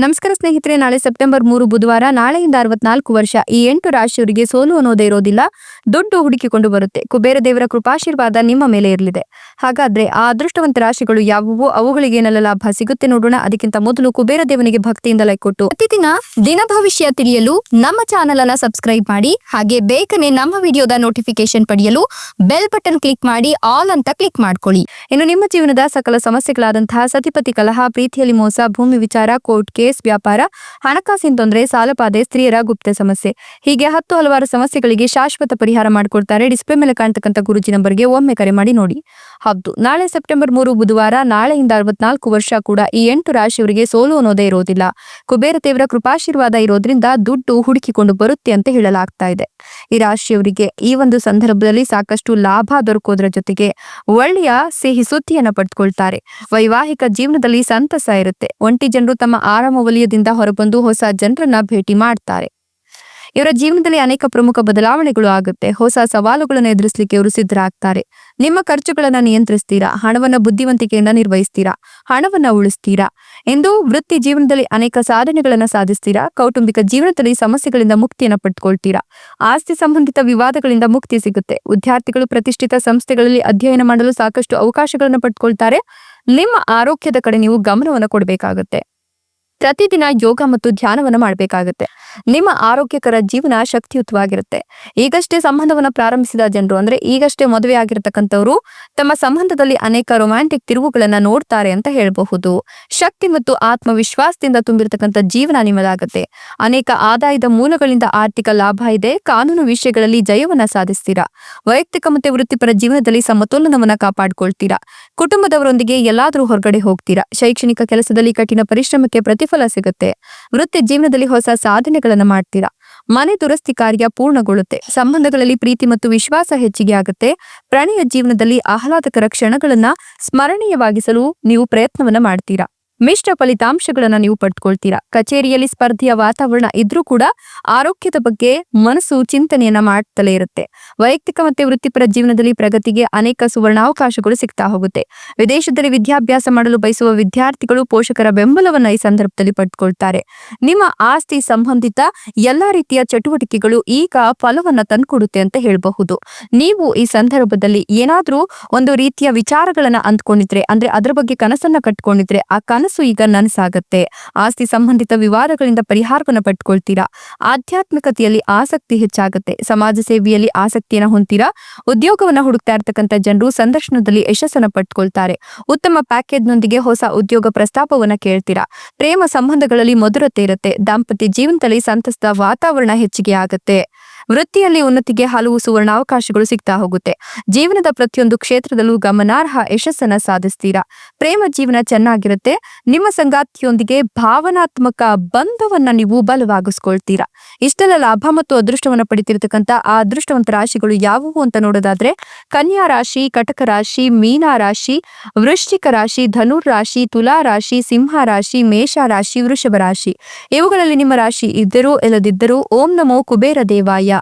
ನಮಸ್ಕಾರ ಸ್ನೇಹಿತರೆ, ನಾಳೆ ಸೆಪ್ಟೆಂಬರ್ ಮೂರು ಬುಧವಾರ, ನಾಳೆಯಿಂದ ಅರವತ್ನಾಲ್ಕು ವರ್ಷ, ಈ ಎಂಟು ರಾಶಿಯವರಿಗೆ ಸೋಲು ಅನ್ನೋದೇ ಇರೋದಿಲ್ಲ, ದುಡ್ಡು ಹುಡುಕಿಕೊಂಡು ಬರುತ್ತೆ. ಕುಬೇರ ದೇವರ ಕೃಪಾಶೀರ್ವಾದ ನಿಮ್ಮ ಮೇಲೆ ಇರಲಿದೆ. ಹಾಗಾದ್ರೆ ಆ ಅದೃಷ್ಟವಂತ ರಾಶಿಗಳು ಯಾವುವು? ಅವುಗಳಿಗೆ ಏನೆಲ್ಲ ಲಾಭ ಸಿಗುತ್ತೆ ನೋಡೋಣ. ಅದಕ್ಕಿಂತ ಮೊದಲು ಕುಬೇರ ದೇವನಿಗೆ ಭಕ್ತಿಯಿಂದ ಲೈಕ್ ಕೊಟ್ಟು, ಪ್ರತಿದಿನ ದಿನ ಭವಿಷ್ಯ ತಿಳಿಯಲು ನಮ್ಮ ಚಾನೆಲ್ ಅನ್ನ ಸಬ್ಸ್ಕ್ರೈಬ್ ಮಾಡಿ, ಹಾಗೆ ಬೇಗನೆ ನಮ್ಮ ವಿಡಿಯೋದ ನೋಟಿಫಿಕೇಶನ್ ಪಡೆಯಲು ಬೆಲ್ ಬಟನ್ ಕ್ಲಿಕ್ ಮಾಡಿ ಆಲ್ ಅಂತ ಕ್ಲಿಕ್ ಮಾಡ್ಕೊಳ್ಳಿ. ಇನ್ನು ನಿಮ್ಮ ಜೀವನದ ಸಕಲ ಸಮಸ್ಯೆಗಳಾದಂತಹ ಸತಿಪತಿ ಕಲಹ, ಪ್ರೀತಿಯಲ್ಲಿ ಮೋಸ, ಭೂಮಿ ವಿಚಾರ ಕೋರ್ಟ್ ಕೇಸ್ ವ್ಯಾಪಾರ, ಹಣಕಾಸಿನ ತೊಂದರೆ ಸಾಲಪಾದೆ ಸ್ತ್ರೀಯರ ಗುಪ್ತ ಸಮಸ್ಯೆ. ಹೀಗೆ ಹತ್ತು ಹಲವಾರು ಸಮಸ್ಯೆಗಳಿಗೆ ಶಾಶ್ವತ ಪರಿಹಾರ ಮಾಡಿಕೊಡ್ತಾರೆ. ಡಿಸ್ಪ್ಲೇ ಮೇಲೆ ಕಾಣ್ತಕ್ಕಂಥ ಗುರುಜಿ ನಂಬರ್ಗೆ ಒಮ್ಮೆ ಕರೆ ಮಾಡಿ ನೋಡಿ. ಹೌದು, ನಾಳೆ ಸೆಪ್ಟೆಂಬರ್ ಮೂರು ಬುಧವಾರ, ನಾಳೆಯಿಂದ ಅರವತ್ನಾಲ್ಕು ವರ್ಷ ಕೂಡ ಈ ಎಂಟು ರಾಶಿಯವರಿಗೆ ಸೋಲು ಅನ್ನೋದೇ ಇರೋದಿಲ್ಲ. ಕುಬೇರ ದೇವರ ಕೃಪಾಶೀರ್ವಾದ ಇರೋದ್ರಿಂದ ದುಡ್ಡು ಹುಡುಕಿಕೊಂಡು ಬರುತ್ತೆ ಅಂತ ಹೇಳಲಾಗ್ತಾ ಇದೆ. ಈ ರಾಶಿಯವರಿಗೆ ಈ ಒಂದು ಸಂದರ್ಭದಲ್ಲಿ ಸಾಕಷ್ಟು ಲಾಭ ದೊರಕೋದ್ರ ಜೊತೆಗೆ ಒಳ್ಳೆಯ ಸಿಹಿ ಸುದ್ದಿಯನ್ನ ಪಡೆದುಕೊಳ್ತಾರೆ ವೈವಾಹಿಕ ಜೀವನದಲ್ಲಿ ಸಂತಸ ಇರುತ್ತೆ. ಒಂಟಿ ಜನರು ತಮ್ಮ ಆರಾಮ ವಲಯದಿಂದ ಹೊರಬಂದು ಹೊಸ ಜನರನ್ನ ಭೇಟಿ ಮಾಡ್ತಾರೆ. ಇವರ ಜೀವನದಲ್ಲಿ ಅನೇಕ ಪ್ರಮುಖ ಬದಲಾವಣೆಗಳು ಆಗುತ್ತೆ. ಹೊಸ ಸವಾಲುಗಳನ್ನು ಎದುರಿಸಲಿಕ್ಕೆ ಇವರು ಸಿದ್ಧರಾಗ್ತಾರೆ. ನಿಮ್ಮ ಖರ್ಚುಗಳನ್ನ ನಿಯಂತ್ರಿಸ್ತೀರಾ? ಹಣವನ್ನ ಬುದ್ಧಿವಂತಿಕೆಯಿಂದ ನಿರ್ವಹಿಸ್ತೀರಾ? ಹಣವನ್ನ ಉಳಿಸ್ತೀರಾ? ಎಂದು ವೃತ್ತಿ ಜೀವನದಲ್ಲಿ ಅನೇಕ ಸಾಧನೆಗಳನ್ನ ಸಾಧಿಸ್ತೀರಾ? ಕೌಟುಂಬಿಕ ಜೀವನದಲ್ಲಿ ಸಮಸ್ಯೆಗಳಿಂದ ಮುಕ್ತಿಯನ್ನ ಪಡ್ಕೊಳ್ತೀರಾ? ಆಸ್ತಿ ಸಂಬಂಧಿತ ವಿವಾದಗಳಿಂದ ಮುಕ್ತಿ ಸಿಗುತ್ತೆ. ವಿದ್ಯಾರ್ಥಿಗಳು ಪ್ರತಿಷ್ಠಿತ ಸಂಸ್ಥೆಗಳಲ್ಲಿ ಅಧ್ಯಯನ ಮಾಡಲು ಸಾಕಷ್ಟು ಅವಕಾಶಗಳನ್ನು ಪಡ್ಕೊಳ್ತಾರೆ. ನಿಮ್ಮ ಆರೋಗ್ಯದ ಕಡೆ ನೀವು ಗಮನವನ್ನು ಕೊಡಬೇಕಾಗುತ್ತೆ. ಪ್ರತಿದಿನ ಯೋಗ ಮತ್ತು ಧ್ಯಾನವನ್ನು ಮಾಡಬೇಕಾಗುತ್ತೆ. ನಿಮ್ಮ ಆರೋಗ್ಯಕರ ಜೀವನ ಶಕ್ತಿಯುತವಾಗಿರುತ್ತೆ. ಈಗಷ್ಟೇ ಸಂಬಂಧವನ್ನ ಪ್ರಾರಂಭಿಸಿದ ಜನರು ಅಂದ್ರೆ ಈಗಷ್ಟೇ ಮದುವೆ ಆಗಿರತಕ್ಕಂಥವ್ರು ತಮ್ಮ ಸಂಬಂಧದಲ್ಲಿ ಅನೇಕ ರೊಮ್ಯಾಂಟಿಕ್ ತಿರುವುಗಳನ್ನ ನೋಡ್ತಾರೆ ಅಂತ ಹೇಳಬಹುದು. ಶಕ್ತಿ ಮತ್ತು ಆತ್ಮವಿಶ್ವಾಸದಿಂದ ತುಂಬಿರತಕ್ಕಂಥ ಜೀವನ ನಿಮ್ಮದಾಗುತ್ತೆ. ಅನೇಕ ಆದಾಯದ ಮೂಲಗಳಿಂದ ಆರ್ಥಿಕ ಲಾಭ ಇದೆ, ಕಾನೂನು ವಿಷಯಗಳಲ್ಲಿ ಜಯವನ್ನ ಸಾಧಿಸ್ತೀರಾ? ವೈಯಕ್ತಿಕ ಮತ್ತೆ ವೃತ್ತಿಪರ ಜೀವನದಲ್ಲಿ ಸಮತೋಲನವನ್ನ ಕಾಪಾಡಿಕೊಳ್ತೀರಾ? ಕುಟುಂಬದವರೊಂದಿಗೆ ಎಲ್ಲಾದ್ರೂ ಹೊರಗಡೆ ಹೋಗ್ತೀರಾ? ಶೈಕ್ಷಣಿಕ ಕೆಲಸದಲ್ಲಿ ಕಠಿಣ ಪರಿಶ್ರಮಕ್ಕೆ ಪ್ರತಿಫಲ ಸಿಗುತ್ತೆ. ವೃತ್ತಿ ಜೀವನದಲ್ಲಿ ಹೊಸ ಸಾಧನೆಗಳನ್ನ ಮಾಡ್ತೀರಾ? ಮನೆ ದುರಸ್ತಿ ಕಾರ್ಯ ಪೂರ್ಣಗೊಳ್ಳುತ್ತೆ. ಸಂಬಂಧಗಳಲ್ಲಿ ಪ್ರೀತಿ ಮತ್ತು ವಿಶ್ವಾಸ ಹೆಚ್ಚಿಗೆ ಆಗುತ್ತೆ. ಪ್ರಣಯ ಜೀವನದಲ್ಲಿ ಆಹ್ಲಾದಕರ ಕ್ಷಣಗಳನ್ನ ಸ್ಮರಣೀಯವಾಗಿಸಲು ನೀವು ಪ್ರಯತ್ನವನ್ನ ಮಾಡ್ತೀರಾ? ಮಿಶ್ರ ಫಲಿತಾಂಶಗಳನ್ನ ನೀವು ಪಡ್ಕೊಳ್ತೀರಾ. ಕಚೇರಿಯಲ್ಲಿ ಸ್ಪರ್ಧೆಯ ವಾತಾವರಣ ಇದ್ರೂ ಕೂಡ ಆರೋಗ್ಯದ ಬಗ್ಗೆ ಮನಸ್ಸು ಚಿಂತನೆಯನ್ನ ಮಾಡ್ತಲೇ ಇರುತ್ತೆ. ವೈಯಕ್ತಿಕ ಮತ್ತೆ ವೃತ್ತಿಪರ ಜೀವನದಲ್ಲಿ ಪ್ರಗತಿಗೆ ಅನೇಕ ಸುವರ್ಣಾವಕಾಶಗಳು ಸಿಗ್ತಾ ಹೋಗುತ್ತೆ. ವಿದೇಶದಲ್ಲಿ ವಿದ್ಯಾಭ್ಯಾಸ ಮಾಡಲು ಬಯಸುವ ವಿದ್ಯಾರ್ಥಿಗಳು ಪೋಷಕರ ಬೆಂಬಲವನ್ನ ಈ ಸಂದರ್ಭದಲ್ಲಿ ಪಡ್ಕೊಳ್ತಾರೆ. ನಿಮ್ಮ ಆಸ್ತಿ ಸಂಬಂಧಿತ ಎಲ್ಲಾ ರೀತಿಯ ಚಟುವಟಿಕೆಗಳು ಈಗ ಫಲವನ್ನ ತಂದ್ಕೊಡುತ್ತೆ ಅಂತ ಹೇಳಬಹುದು. ನೀವು ಈ ಸಂದರ್ಭದಲ್ಲಿ ಏನಾದ್ರೂ ಒಂದು ರೀತಿಯ ವಿಚಾರಗಳನ್ನ ಅಂದ್ಕೊಂಡಿದ್ರೆ, ಅಂದ್ರೆ ಅದರ ಬಗ್ಗೆ ಕನಸನ್ನ ಕಟ್ಕೊಂಡಿದ್ರೆ, ಆ ಕನಸು ಈಗ ನನಸಾಗತ್ತೆ. ಆಸ್ತಿ ಸಂಬಂಧಿತ ವಿವಾದಗಳಿಂದ ಪರಿಹಾರವನ್ನು ಪಡ್ಕೊಳ್ತೀರಾ? ಆಧ್ಯಾತ್ಮಿಕತೆಯಲ್ಲಿ ಆಸಕ್ತಿ ಹೆಚ್ಚಾಗುತ್ತೆ. ಸಮಾಜ ಸೇವೆಯಲ್ಲಿ ಆಸಕ್ತಿಯನ್ನು ಹೊಂತೀರಾ ಉದ್ಯೋಗವನ್ನ ಹುಡುಕ್ತಾ ಇರ್ತಕ್ಕಂಥ ಜನರು ಸಂದರ್ಶನದಲ್ಲಿ ಯಶಸ್ಸನ್ನು ಪಟ್ಕೊಳ್ತಾರೆ ಉತ್ತಮ ಪ್ಯಾಕೇಜ್ನೊಂದಿಗೆ ಹೊಸ ಉದ್ಯೋಗ ಪ್ರಸ್ತಾಪವನ್ನ ಕೇಳ್ತೀರಾ? ಪ್ರೇಮ ಸಂಬಂಧಗಳಲ್ಲಿ ಮಧುರತೆ ಇರುತ್ತೆ. ದಾಂಪತ್ಯ ಜೀವನದಲ್ಲಿ ಸಂತಸದ ವಾತಾವರಣ ಹೆಚ್ಚಿಗೆ ಆಗುತ್ತೆ. ವೃತ್ತಿಯಲ್ಲಿ ಉನ್ನತಿಗೆ ಹಲವು ಸುವರ್ಣಾವಕಾಶಗಳು ಸಿಗ್ತಾ ಹೋಗುತ್ತೆ. ಜೀವನದ ಪ್ರತಿಯೊಂದು ಕ್ಷೇತ್ರದಲ್ಲೂ ಗಮನಾರ್ಹ ಯಶಸ್ಸನ್ನ ಸಾಧಿಸ್ತೀರಾ? ಪ್ರೇಮ ಜೀವನ ಚೆನ್ನಾಗಿರುತ್ತೆ. ನಿಮ್ಮ ಸಂಗಾತಿಯೊಂದಿಗೆ ಭಾವನಾತ್ಮಕ ಬಂಧವನ್ನ ನೀವು ಬಲವಾಗಿಸ್ಕೊಳ್ತೀರಾ? ಇಷ್ಟೆಲ್ಲ ಲಾಭ ಮತ್ತು ಅದೃಷ್ಟವನ್ನ ಪಡಿತಿರ್ತಕ್ಕಂಥ ಆ ಅದೃಷ್ಟವಂತ ರಾಶಿಗಳು ಯಾವುವು ಅಂತ ನೋಡೋದಾದ್ರೆ, ಕನ್ಯಾ ರಾಶಿ, ಕಟಕ ರಾಶಿ, ಮೀನಾ ರಾಶಿ, ವೃಶ್ಚಿಕ ರಾಶಿ, ಧನುರ್ ರಾಶಿ, ತುಲಾ ರಾಶಿ, ಸಿಂಹ ರಾಶಿ, ಮೇಷ ರಾಶಿ, ವೃಷಭ ರಾಶಿ. ಇವುಗಳಲ್ಲಿ ನಿಮ್ಮ ರಾಶಿ ಇದ್ದರೂ, ಇಲ್ಲದಿದ್ದರೂ, ಓಂ ನಮೋ ಕುಬೇರ ದೇವಾಯ.